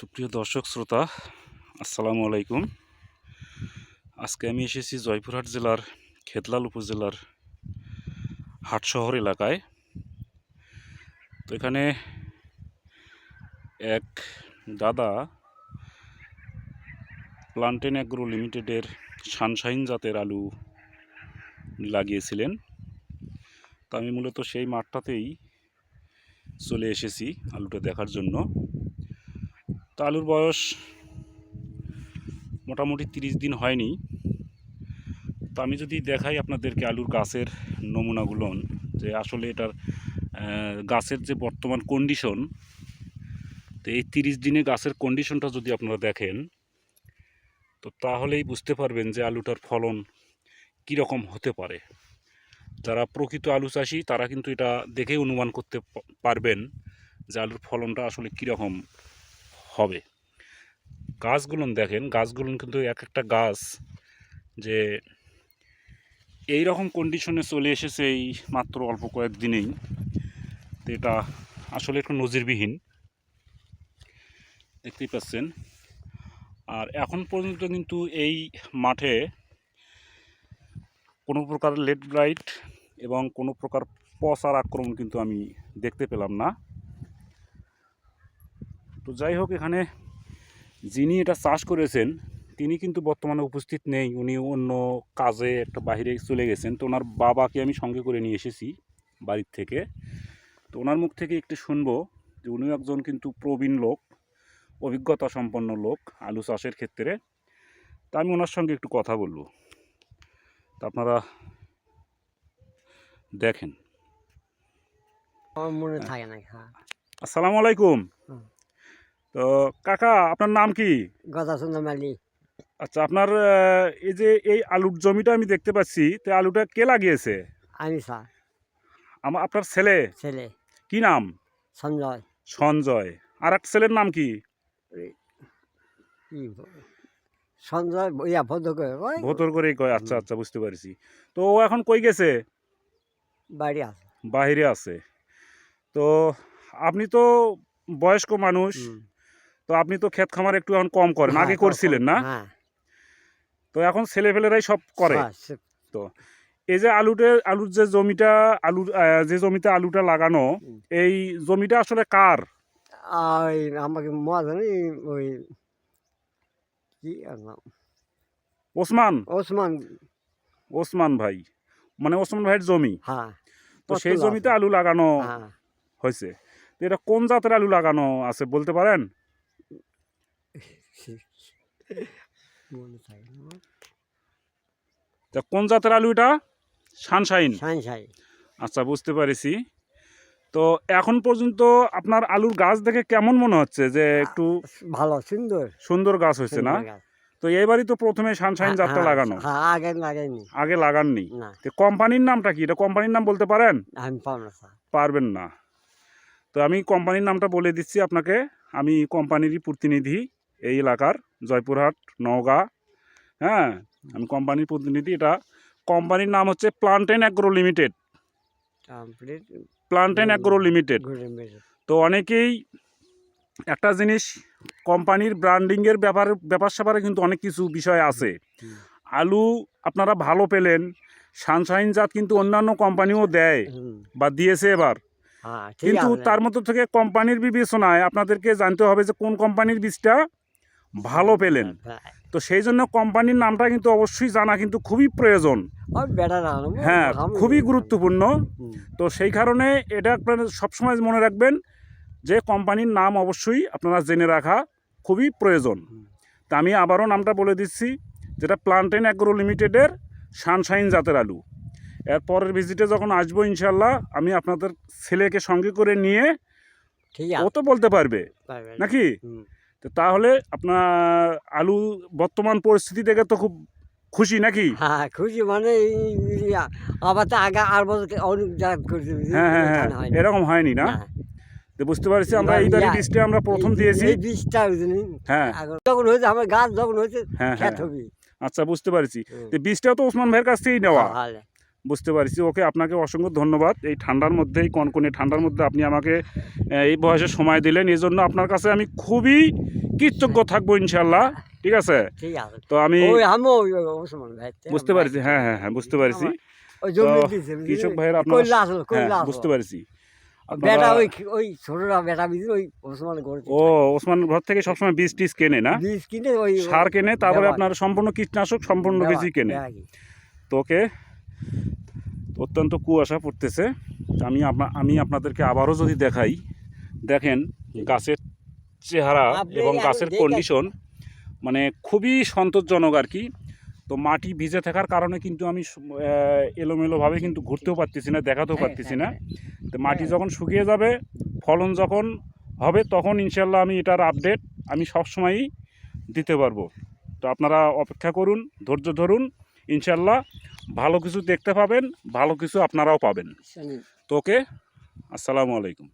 সুপ্রিয় দর্শক, শ্রোতা, আসসালামু আলাইকুম। আজকে আমি এসেছি জয়পুরহাট জেলার খেতলাল উপজেলার হাটশহর এলাকায়। তো এখানে এক দাদা প্লান্টেন অ্যাগ্রো লিমিটেডের সানশাইন জাতের আলু লাগিয়েছিলেন। তো আমি মূলত সেই মাঠটাতেই চলে এসেছি আলুটা দেখার জন্য। তো আলুর বয়স মোটামুটি তিরিশ দিন হয়নি। তো আমি যদি দেখাই আপনাদেরকে আলুর গাছের নমুনাগুলো, যে আসলে এটার গাছের যে বর্তমান কন্ডিশন তো এই তিরিশ দিনে গাছের কন্ডিশনটা যদি আপনারা দেখেন, তো তাহলেই বুঝতে পারবেন যে আলুটার ফলন কীরকম হতে পারে। যারা প্রকৃত আলু চাষি, তারা কিন্তু এটা দেখেই অনুমান করতে পারবেন যে আলুর ফলনটা আসলে কীরকম। হবে। গাছগুলো দেখেন গাছগুলো কিন্তু এক একটা গাছ যে এই রকম কন্ডিশনে চলে এসেছে এই মাত্র অল্প কয়েকদিনেই তো এটা আসলে একটু নজিরবিহীন। দেখতেই পাচ্ছেন। আর এখন পর্যন্ত কিন্তু এই মাঠে কোনো প্রকার লেট ব্রাইট এবং কোনো প্রকার পচার আক্রমণ কিন্তু আমি দেখতে পেলাম না। তো যাই হোক এখানে যিনি এটা চাষ করেছেন তিনি কিন্তু বর্তমানে উপস্থিত নেই। উনি অন্য কাজে একটা বাইরে চলে গেছেন। তো ওনার বাবাকে আমি সঙ্গে করে নিয়ে এসেছি বাড়ির থেকে। তো ওনার মুখ থেকে একটু শুনব যে উনিও একজন কিন্তু প্রবীণ লোক অভিজ্ঞতা সম্পন্ন লোক আলু চাষের ক্ষেত্রে। তা আমি ওনার সঙ্গে একটু কথা বলব। তা আপনারা দেখেন। না হ্যাঁ। আসসালামু আলাইকুম। তো কাকা আপনার নাম কি? গদা সুন্দর মালি আচ্ছা আপনার এই যে এই আলুর জমিটা আমি দেখতে পাচ্ছি তো আলুটা কে লাগিয়েছে? আমি স্যার আমার আপনার ছেলে? ছেলে। কি নাম? সঞ্জয়। সঞ্জয়। আর এক ছেলের নাম কি? সঞ্জয় ইয়া ভদ্র করে ভোতর করেই কয় আচ্ছা আচ্ছা বুঝতে পারছি। তো ও এখন কই গেছে? আছে। বাইরে আছে। তো আপনি তো বয়স্ক মানুষ। তো আপনি তো ক্ষেত খামার একটু এখন কম করেন হ্যাঁ, আগে করছিলেন না? হ্যাঁ। তো এখন ছেলেফেলেরাই সব করে। তো এই যে আলুতে আলুর যে জমিটা আলুর আহ, যে জমিতে আলুটা লাগানো এই জমিটা আসলে কার? আমাকে ওই কি নাম? ওসমান। ওসমান। ওসমান ভাই। মানে ওসমান ভাইয়ের জমি। হ্যাঁ। তো সেই জমিতে আলু লাগানো হ্যাঁ। হয়েছে। এটা কোন জাতের আলু লাগানো আছে বলতে পারেন। তা কোন জাতের আলু এটা? সানশাইন। সাই আচ্ছা বুঝতে পারিছি। তো এখন পর্যন্ত আপনার আলুর গাছ দেখে কেমন মনে হচ্ছে যে একটু ভালো সুন্দর। সুন্দর গাছ হয়েছে না? তো এবারই তো প্রথমে সানশাইন জাতটা হ্যাঁ, লাগানো। হ্যাঁ আগে লাগাইনি। আগে লাগাননি। তো কোম্পানির নামটা কি? এটা কোম্পানির নাম বলতে পারেন? পারবেন না। তো আমি কোম্পানির নামটা বলে দিচ্ছি আপনাকে। আমি কোম্পানিরই প্রতিনিধি। এই এলাকার জয়পুরহাট নওগাঁ হ্যাঁ? আমি কোম্পানির প্রতিনিধি এটা কোম্পানির নাম হচ্ছে plantain agro limited. Plantain agro limited. তো অনেকেই একটা জিনিস কোম্পানির ব্র্যান্ডিংয়ের ব্যাপার ব্যাপার স্যাপারে কিন্তু অনেক কিছু বিষয় আছে। আলু আপনারা ভালো পেলেন সানশাইন জাত কিন্তু অন্যান্য কোম্পানিও দেয় বা দিয়েছে এবার। হ্যাঁ কিন্তু তার মধ্যে থেকে কোম্পানির বিবেচনায় আপনাদেরকে জানতে হবে যে কোন কোম্পানির বীজটা ভালো পেলেন। হ্যাঁ, তো সেই জন্য কোম্পানির নামটা কিন্তু অবশ্যই জানা কিন্তু খুবই প্রয়োজন। হ্যাঁ খুবই গুরুত্বপূর্ণ। তো সেই কারণে এটা আপনারা সবসময় মনে রাখবেন যে কোম্পানির নাম অবশ্যই আপনারা জেনে রাখা খুবই প্রয়োজন। তা আমি আবারও নামটা বলে দিচ্ছি যেটা প্লান্টেন অ্যাগ্রো লিমিটেডের সানশাইন জাতের আলু। এর পরের ভিজিটে যখন আসব ইনশাল্লাহ আমি আপনাদের ছেলেকে সঙ্গে করে নিয়ে ঠিক ও তো বলতে পারবে। নাকি? তো তাহলে আপনার আলু বর্তমান পরিস্থিতি দেখে তো খুব খুশি নাকি? হ্যাঁ খুশি মানে এই- এই- আবার তো আগে আর বছর অনেক হ্যাঁ হ্যাঁ হ্যাঁ এরকম হয়নি না? না, তো বুঝতে পারছি আমরা এবার এইবারে বীজটা আমরা প্রথম দিয়েছি। এই বীজটা হ্যাঁ। যখন হয়েছে আমার গাছ যখন হয়েছে হ্যাঁ হ্যাঁ। আচ্ছা বুঝতে পারছি। তো বীজটাও তো ওসমান ভাইয়ের কাছ থেকেই নেওয়া। বুঝতে পারছি। ওকে আপনাকে অসংখ্য ধন্যবাদ। এই ঠান্ডার মধ্যে এই কনকনে ঠান্ডার মধ্যে আপনি আমাকে এই বয়সে সময় দিলেন। এই জন্য আপনার কাছে আমি খুবই কৃতজ্ঞ থাকব ইনশাল্লাহ ঠিক আছে? তো আমি বুঝতে পারছি। হ্যাঁ হ্যাঁ হ্যাঁ বুঝতে পারছি। তো কৃষক ভাইয়ের আপনার হ্যাঁ বুঝতে পারছি। বেটা ওই ওই ছোটরা বেটা বিজি ওই ওসমান ও ওসমান ঘর থেকে সবসময় বীজ টিজ কেনে না? বীজ কিনে ওই সার কেনে তারপরে আপনার সম্পূর্ণ কীটনাশক সম্পূর্ণ বীজই কেনে। তোকে অত্যন্ত কুয়াশা পড়তেছে। আমি আমি আপনাদেরকে আবারও যদি দেখাই দেখেন গাছের চেহারা এবং গাছের কন্ডিশন মানে খুবই সন্তোষজনক আর কি। তো মাটি ভিজে থাকার কারণে কিন্তু আমি এলোমেলোভাবে কিন্তু ঘুরতেও পারতেছি না দেখাতেও হ্যাঁ, পারতেছি না। হ্যাঁ, তো মাটি হ্যাঁ। যখন শুকিয়ে যাবে ফলন যখন হবে তখন ইনশাল্লাহ আমি এটার আপডেট আমি সবসময়ই দিতে পারব। তো আপনারা অপেক্ষা করুন ধৈর্য ধরুন ইনশাল্লাহ ভালো কিছু দেখতে পাবেন ভালো কিছু আপনারাও পাবেন। তো ওকে আসসালামু আলাইকুম